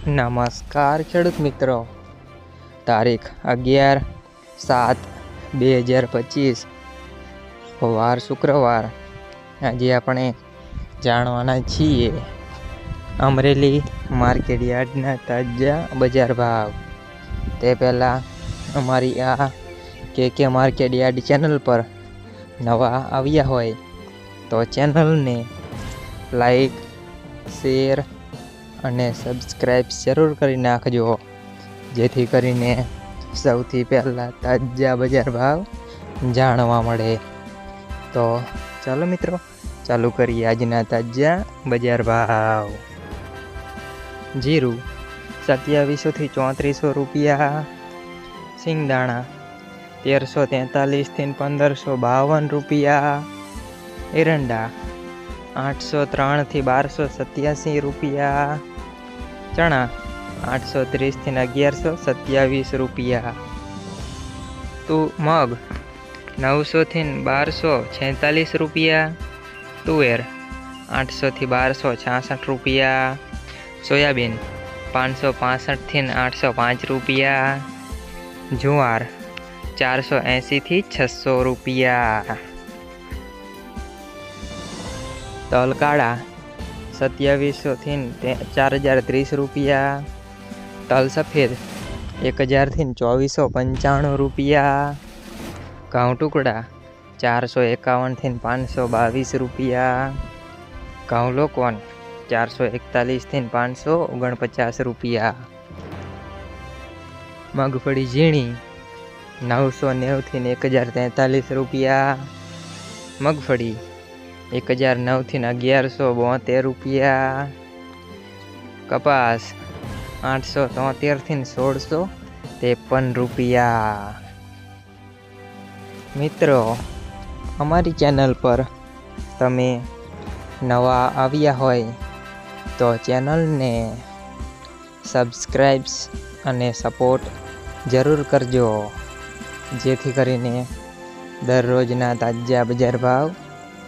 નમસ્કાર ખેડૂત મિત્રો. તારીખ અગિયાર સાત બે હજાર પચીસ. વાર શુક્રવાર. આજે આપણે જાણવાના છીએ અમરેલી માર્કેટ યાર્ડના તાજા બજાર ભાવ. તે પહેલાં અમારી આ કે કે માર્કેટ યાર્ડ ચેનલ પર નવા આવ્યા હોય તો ચેનલને લાઈક, શેર અને સબસ્ક્રાઈબ જરૂર કરી નાખજો. જેથી કરીને સૌથી પહેલાં તાજા બજાર ભાવ જાણવા મળે. તો ચાલો મિત્રો, ચાલુ કરીએ આજના તાજા બજાર ભાવ. જીરું સત્યાવીસોથી ચોત્રીસો રૂપિયા, સિંગદાણા તેરસો તેતાલીસથી પંદરસો બાવન રૂપિયા, એરંડા આઠસો ત્રણથી બારસો સત્યાસી રૂપિયા ચણા આઠસો ત્રીસથી અગિયારસો સત્યાવીસ રૂપિયા. તું મગ નવસોથી બારસો છેતાલીસ રૂપિયા. તુવેર આઠસોથી બારસો છાસઠ રૂપિયા. સોયાબીન પાંચસો પાસઠથી આઠસો પાંચ રૂપિયા. જુવાર ચારસો એંશીથી છસો રૂપિયા. તલ કાળા સત્યાવીસોથી ચાર હજાર ત્રીસ રૂપિયા. તલ સફેદ એક હજારથી ચોવીસો પંચાણું રૂપિયા. ઘઉં ટુકડા ચારસો એકાવનથી પાંચસો બાવીસ રૂપિયા. ઘઉં લોકોન ચારસો એકતાલીસથી પાંચસો ઓગણપચાસ રૂપિયા. મગફળી ઝીણી નવસો નેવુંથી એક હજાર તેતાલીસ રૂપિયા. મગફળી એક હજાર નવથી અગિયારસો બોતેર રૂપિયા. કપાસ આઠસો તોતેરથી સોળસો ત્રેપન રૂપિયા. મિત્રો, અમારી ચેનલ પર તમે નવા આવ્યા હોય તો ચેનલને સબસ્ક્રાઈબ્સ અને સપોર્ટ જરૂર કરજો. જેથી કરીને દરરોજના તાજા બજાર ભાવ